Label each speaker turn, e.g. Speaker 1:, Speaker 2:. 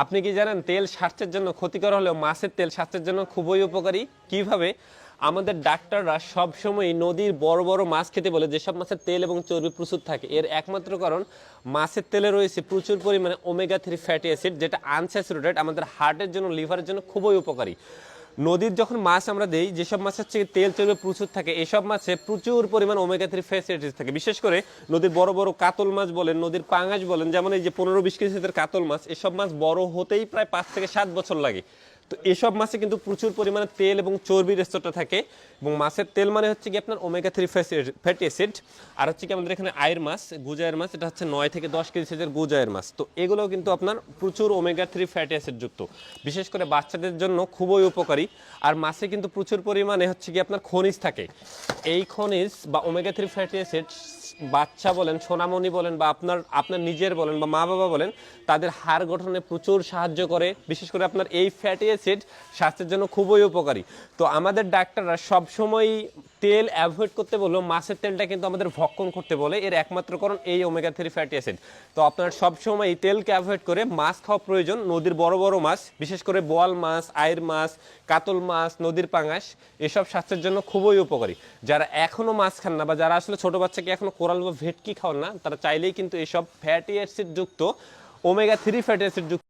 Speaker 1: আপনি কি জানেন, তেল স্বাস্থ্যের জন্য ক্ষতিকর হলেও মাছের তেল স্বাস্থ্যের জন্য খুবই উপকারী? কীভাবে? আমাদের ডাক্তাররা সবসময় নদীর বড় বড় মাছ খেতে বলে, যেসব মাছের তেল এবং চর্বি প্রচুর থাকে, এর একমাত্র কারণ মাছের তেলে রয়েছে প্রচুর পরিমাণে ওমেগা থ্রি ফ্যাটি অ্যাসিড যেটা আনস্যাচুরেটেড আমাদের হার্টের জন্য লিভারের জন্য খুবই উপকারী। নদীর যখন মাছ আমরা দেই, যেসব মাছের থেকে তেল চর্বি প্রচুর থাকে, এসব মাছে প্রচুর পরিমাণ ওমেগা থ্রি ফ্যাসিলিটিস থাকে। বিশেষ করে নদীর বড় বড় কাতল মাছ বলেন, নদীর পাঙাশ বলেন, যেমন এই যে পনেরো বিশ কেজি কাতল মাছ, এসব মাছ বড় হতেই প্রায় পাঁচ থেকে সাত বছর লাগে। তো এসব মাছে কিন্তু প্রচুর পরিমাণে তেল এবং চর্বির স্তরটা থাকে এবং মাছের তেল মানে হচ্ছে কি আপনার ওমেগা থ্রি ফ্যাটি অ্যাসিড আর হচ্ছে কি আমাদের এখানে আয়ের মাছ গুজায়ের মাছ, এটা হচ্ছে নয় থেকে দশ কেজি সাইজের গুজায়ের মাছ। তো এগুলোও কিন্তু আপনার প্রচুর ওমেগা থ্রি ফ্যাটি অ্যাসিড যুক্ত। বিশেষ করে বাচ্চাদের জন্য খুবই উপকারী, আর মাছে কিন্তু প্রচুর পরিমাণে হচ্ছে কি আপনার খনিজ থাকে। এই খনিজ বা ওমেগা থ্রি ফ্যাটি অ্যাসিড বাচ্চা বলেন, সোনামণি বলেন বা আপনার আপনার নিজের বলেন বা মা বাবা বলেন, তাদের হাড় গঠনে প্রচুর সাহায্য করে। বিশেষ করে আপনার এই ফ্যাটি অ্যাসিড স্বাস্থ্যের জন্য খুবই উপকারী। তো আমাদের ডাক্তাররা সবসময় তেল অ্যাভয়েড করতে বললেও মাছের তেলটা কিন্তু আমাদের ভক্ষণ করতে বলে। এর একমাত্র কারণ এই ওমেগা থ্রি ফ্যাটি অ্যাসিড তো আপনার সবসময় তেলকে অ্যাভয়েড করে মাছ খাওয়া প্রয়োজন। নদীর বড় বড় মাছ, বিশেষ করে বোয়াল মাছ আয়ের মাছ, কাতল মাছ, নদীর পাঙাশ, এসব স্বাস্থ্যের জন্য খুবই উপকারী। যারা এখনও মাছ খান না বা যারা আসলে ছোট বাচ্চাকে এখনও কোরাল বা ভেটকি খাওয়ান না, তারা চাইলেই কিন্তু এসব ফ্যাটি অ্যাসিড যুক্ত ওমেগা থ্রি ফ্যাটি অ্যাসিড যুক্ত